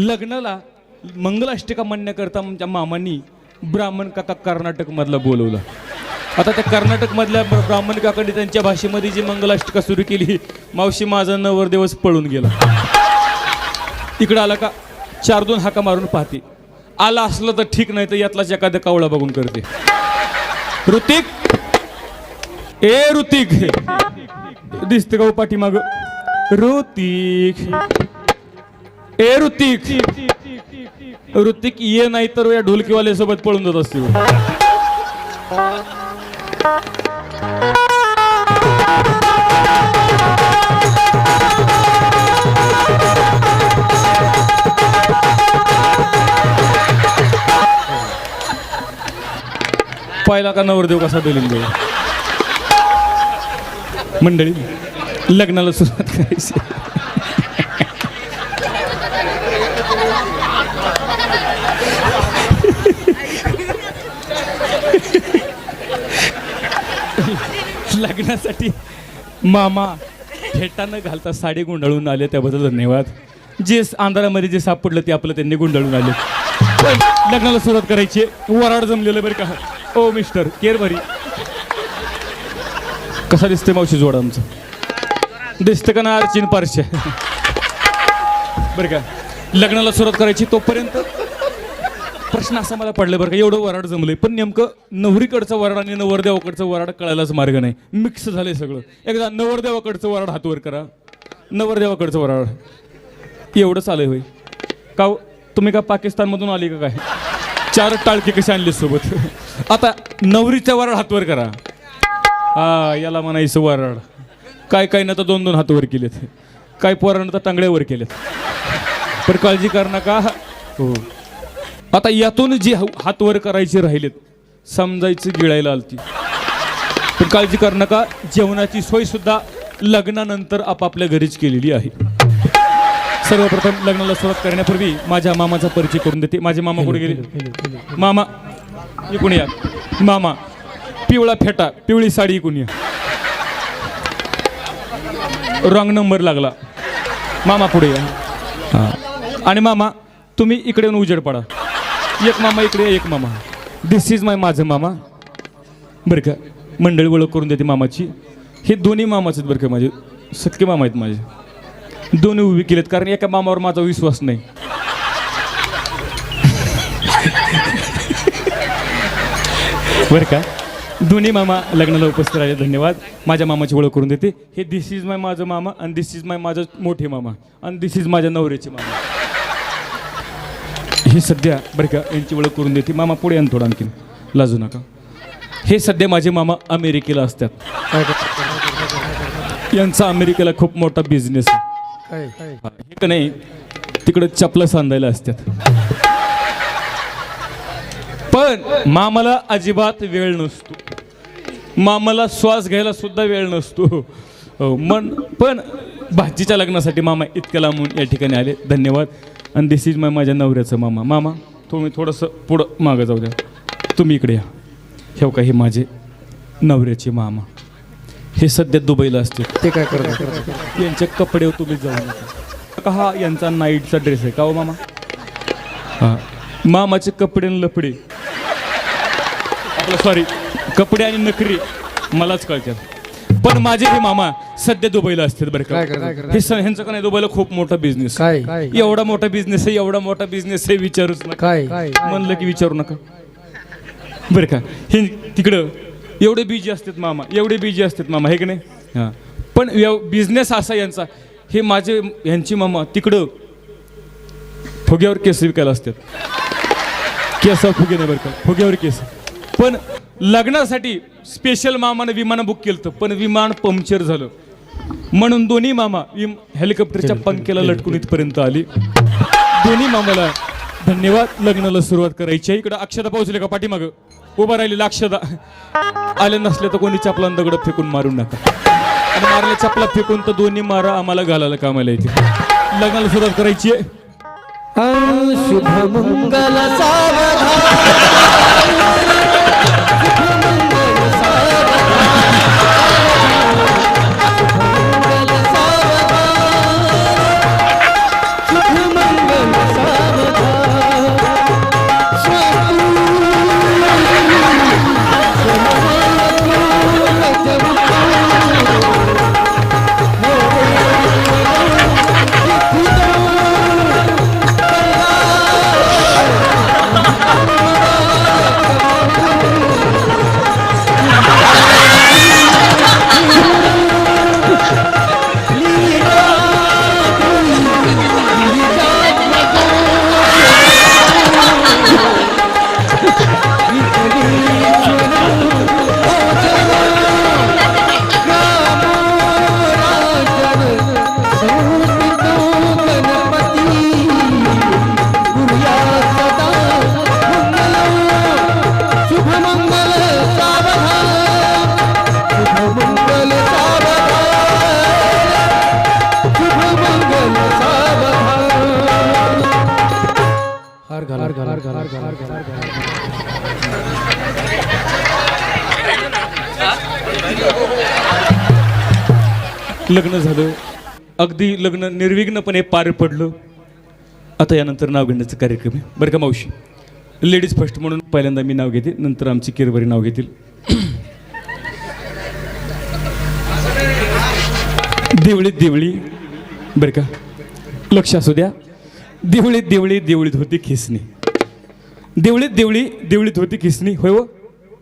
लग्नाला मंगलाष्टिका म्हणण्याकरता आमच्या मामांनी ब्राह्मण काका कर्नाटकमधलं बोलवलं. आता त्या कर्नाटकमधल्या ब्राह्मण काकांनी त्यांच्या भाषेमध्ये जी मंगलाष्टिका सुरू केली मावशी माझा नवरदेवच पळून गेला. इकडं आला का चार दोन हाका मारून पाहते. आला असलं तर ठीक नाही तर यातलाच एखाद्या कावळा बघून करते. ऋतिक! ए ऋतिक! दिसते का हो पाठीमाग? ऋतिक! ए ऋतिक! ऋतिक ये नाही तर या ढोलकीवाल्या सोबत पळून जात असतील. पाहिला का नवरदेव कसा डोलीन मंडळी लग्नाला सुरुवात करायची. लग्नासाठी मामा फेटानं घालता साडी गुंडाळून आले त्याबद्दल धन्यवाद. जे अंधारामध्ये जे सापडलं ते आपलं त्यांनी गुंडाळून आले. पण लग्नाला सुरुवात करायची. वराड जमलेलं बरं का? ओ मिस्टर केअर भरी कसा दिसते मावशी जोड आमचं? दिसतं का ना अर्चिन पारशे? बरं का? लग्नाला सुरुवात करायची तोपर्यंत प्रश्न असा मला पडला बरं का एवढं वराड जमलंय. पण नेमकं नवरीकडचं वराड आणि नवरदेवाकडचं वराड कळायलाच मार्ग नाही. मिक्स झालंय सगळं. एकदा नवरदेवाकडचं वराड हातवर करा. नवरदेवाकडचं वराड. एवढं चालू होय. का हो? तुम्ही का पाकिस्तानमधून आली का काय? चार टाळके कशी आणली सोबत? आता नवरीच्या वराड हातवर करा. हा याला म्हणायचं वराड. काय काय ना तर दोन दोन हातवर केलेत. काय पोरानं तर टांगड्यावर केलेत पण काळजी कर नका. हो. आता यातून जी हातवर हात वर करायचे राहिलेत समजायचं गिळायला आलती. पण काळजी कर नका जेवणाची सोय सुद्धा लग्नानंतर आपापल्या घरीच केलेली आहे. सर्वप्रथम लग्नाला सुरुवात करण्यापूर्वी माझ्या मामाचा परिचय करून देते. माझे मामा कुठे गेले? मामा इकून या. मामा पिवळा फेटा पिवळी साडी इकून या. रॉंग नंबर लागला. मामा पुढे या. आणि मामा तुम्ही इकडे येऊन उजेड पडा. एक मामा इकडे एक मामा. दिस इज माय माझं मामा. बरं का मंडळी ओळख करून देते मामाची. हे दोन्ही मामाच आहेत बरं का माझे. सख्खे मामा आहेत माझे. दोन्ही उभी केलेत कारण एका मामावर माझा विश्वास नाही. बरं का दोन्ही मामा लग्नाला उपस्थित राहिले धन्यवाद. माझ्या मामाची ओळख करून देते. हे दिस इज माय माझं मामा आणि दिस इज माय माझं मोठे मामा आणि दिस इज माझ्या नवऱ्याचे मामा. हे सध्या बरं का यांची ओळख करून देते. मामा पुढे ना थोडं आणखीन. लाजू नका. हे सध्या माझे मामा अमेरिकेला असतात. यांचा अमेरिकेला खूप मोठा बिझनेस आहे. हा, का नाही तिकडे चपला सांधायला असतात. पण मामाला अजिबात वेळ नसतो. मामाला श्वास घ्यायला सुद्धा वेळ नसतो. मन पण भाजीच्या लग्नासाठी मामा इतक्या लांबून या ठिकाणी आले. धन्यवाद. आणि दिस इज माय माझ्या नवऱ्याचं मामा. मामा तुम्ही थोडंसं पुढं मागं जाऊ द्या. तुम्ही इकडे या. हे का हे माझे नवऱ्याचे मामा. हे सध्या दुबईला असते ते काय करतात? यांचे कपडे तुम्ही जाऊ नका. का हा यांचा नाईटचा ड्रेस आहे का हो मामा? हा. मामाचे कपडे आणि लपडे आपलं सॉरी कपडे आणि नकरी मलाच कळतात. पण माझे हे मामा सध्या दुबईला असतात बरं काय का? हे स- ह्यांचं का नाही दुबईला खूप मोठा बिझनेस काय? एवढा मोठा बिझनेस आहे एवढा मोठा बिझनेस आहे विचारूच नका. काय? म्हणलं की विचारू नका. बरं का? हे तिकडं एवढे बिजी असतात मामा एवढे बिजी असतात मामा हे की नाही? हां. पण बिझनेस असा यांचा हे माझे यांची मामा तिकडं फुग्यावर केस विकायला असतात. केस फुगे नाही बरं का? फुग्यावर केस. पण लग्नासाठी स्पेशल मामानं विमान बुक केलं होतं, पण विमान पंक्चर झालं. म्हणून दोन्ही मामा विम हेलिकॉप्टरच्या पंख्याला लटकून इथपर्यंत आली. दोन्ही मामाला धन्यवाद. लग्नाला सुरुवात करायची आहे. इकडं अक्षदा पोहोचले का? पाठीमाग. उभा राहिलेला अक्षदा आले नसले तर कोणी चपलान दगड फेकून मारून नका. आणि मारले चपला फेकून तर दोन्ही मारा आम्हाला घालायला कामाला येते लग्नाला सुरुवात करायची आहे. शुभ लग्न झालं. अगदी लग्न निर्विघ्नपणे पार पडलं. आता यानंतर नाव घेण्याचा कार्यक्रम आहे. बरं का मावशी? लेडीज फर्स्ट म्हणून पहिल्यांदा मी नाव घेते नंतर आमची किरभरी नाव घेतील. देवळीत देवळी. बरं का? लक्ष असू द्या. देवळीत देवळी देवळीत होती खिसणी. देवळीत देवळी देवळीत होती खिसणी. होय हो?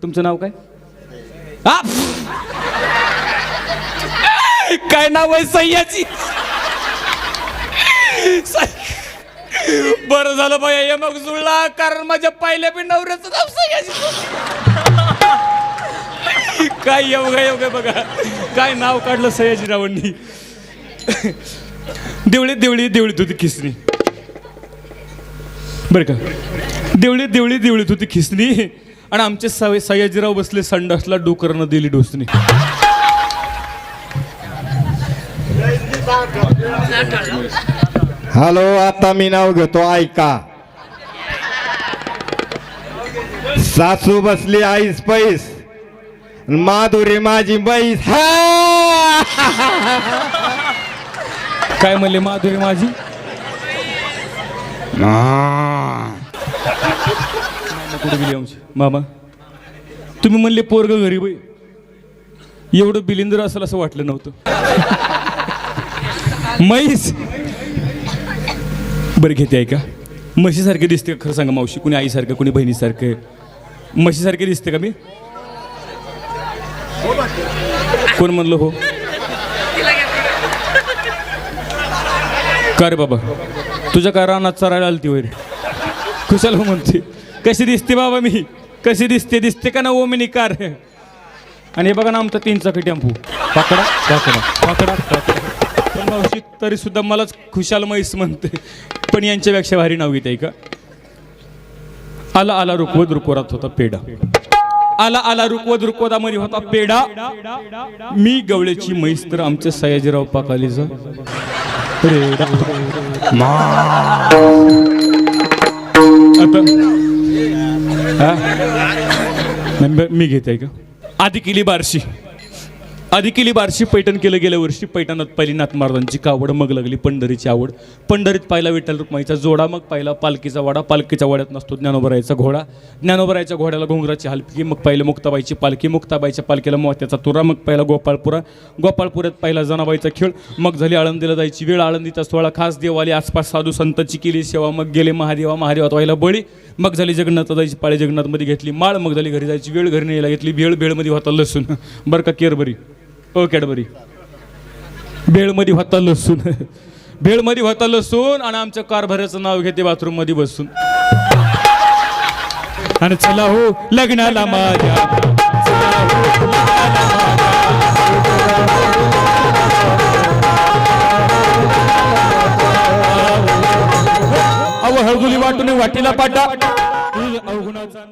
तुमचं नाव काय? काय नाव आहे सह्याची? बरं झालं बाया हे मग जुळला कारण माझ्या पहिल्या बी नवऱ्याचं नाव सह्याची. काय योगा योगा बघा. काय नाव काढलं सयाजीरावांनी देवळीत देवळी देवळीत होती खिसणी. बरं का. देवळीत देवळी देवळीत होती खिसणी आणि आमचे सवय सयाजीराव बसले संडासला डोकरनं दिली डोसणी हॅलो आता मी नाव घेतो ऐका. सासू बसली आईस पैस. माधुरी माझी बैस. हा! काय म्हणले माधुरी माझी? कुठे गेली आमची मामा तुम्ही म्हणले पोरग गरीब आहे एवढं बिलिंदर असेल असं वाटलं नव्हतं. म्हैस. बरं घेते आहे का म्हशीसारखे दिसते का? खरं सांगा मावशी. कुणी आईसारखं कुणी बहिणीसारखं. म्हशीसारखे दिसते का मी? कोण म्हणलं हो? का रे बाबा? तुझ्या का रानात चरायला आलती वैर कुशाल हो म्हणते कशी दिसते बाबा मी? कशी दिसते? दिसते का ना ओमिनी कार? आणि हे बघा ना आमचा तीन चाकी टेम्पो. पकडा पकडा. पकडा पकडा. पण मावशी तरी सुद्धा मलाच खुशाल म्हैस म्हणते. पण यांच्यापेक्षा भारी नाव घेते का आला आला रुकवत रुकवरात होता पेडा आला आला रुकवत रुकवतामध्ये होता पेडा मी गवळ्याची म्हैस तर आमच्या सयाजीराव पाकालीचा. मी. घेते का? आधी केली बारशी. आधी केली बारशी पैठण केलं गेल्या वर्षी पैठणात पहिली नाथ महाराजांची कावड मग लागली पंढरीची आवड. पंढरीत पाहिला विठ्ठल रुक्माईचा जोडा मग पाहिला पालखीचा वाडा. पालखीच्या वाड्यात नसतो ज्ञानोबरायचा घोडा. ज्ञानोबरायच्या घोड्याला घोंगराची हलकी मग पाहिलं मुक्ताबाईची पालखी. मुक्ताबाईच्या पालखीला मोत्याचा तुरा मग पहिला गोपाळपुरा. गोपाळपुऱ्यात पहिला जनाबाईचा खेळ. मग झाली आळंदीला जायची वेळ. आळंदीचा सोहळा खास देवाली आसपास साधू संतांची केली सेवा. मग गेले महादेवा महादेवात व्हायला बळी. मग झाली जगन्नाथ जायची पाळी. जगन्नाथमध्ये घेतली माळ. मग झाली घरी जायची वेळ. घरी न्यायला घेतली भेळ. भेळमध्ये होता लसूण. बरं का केरबरी ओ कॅडबरी. भेळमध्ये होता लसूण. भेळमध्ये होता लसूण आणि आमच्या कारभाराचं नाव घेते बाथरूममध्ये बसून. आणि चला हो लग्नाला माझ्या. अव हळगुली वाटून वाटीला पाटा. अवगुणाचा